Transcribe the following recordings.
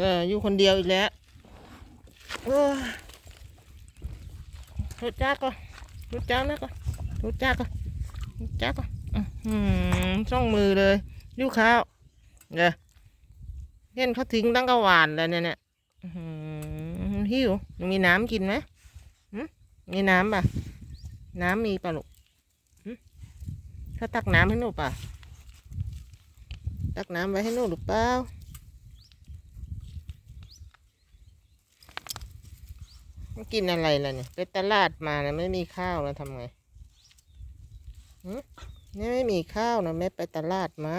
เอออยู่คนเดียวอีกแล้วรู้จักก็รู้จักนะก็รู้จักก็รู้จักก็อื้อหือช่องมือเลยยิ้วข้าวเดี๋ยเห็นเขาทิ้งตั้งกะหวานแล้วเนี่ยเนี่ยอื้อหือหิวมีน้ำกินไหมมีน้ำป่ะ น้ำมีป่ะลูกหึเขาตักน้ำให้หนูป่ะ ตักน้ำไว้ให้หนูหรือเปล่า มันกินอะไรล่ะเนี่ยไปตลาดมานะไม่มีข้าวแล้วทำไงนี่ไม่มีข้าวนะแม่ไปตลาดมา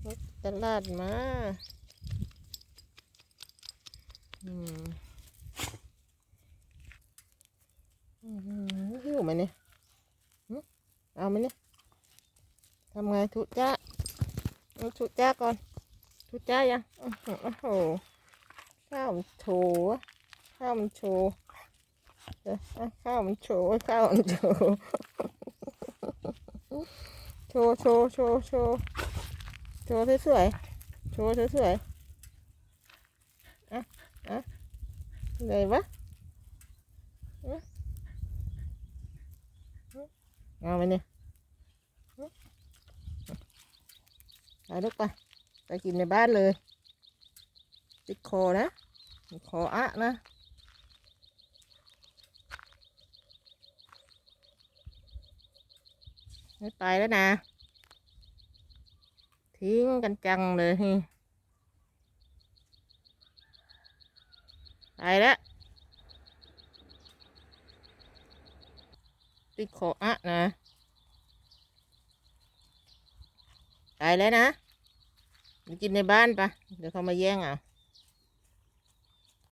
ไปตลาดมาอืมอื้อหือหิวไหมเนี่ยเอาไหมเนี่ยทำไงทุจ้าทุจ้าก่อนทุจ้ายังโอ้โหข้าวมันโชว์อะ ข้าวมันโชว์เดี๋ยวอะข้าวมันโชว์ข้าวมันโชว์โชว์โชว์โชว์โชว์โชว์สวยๆโชว์สวยๆอะอะไหนวะอะอะเอาไปเนี่ยอะไปลูกไปไปกินในบ้านเลย ติดคอนะ คออะนะ ไม่ไปแล้วนะ ทิ้งกันจังเลยฮึไปแล้ว ติดคออะนะไปแล้วนะ กินในบ้านปะเดี๋ยวเขามาแย่งเอะ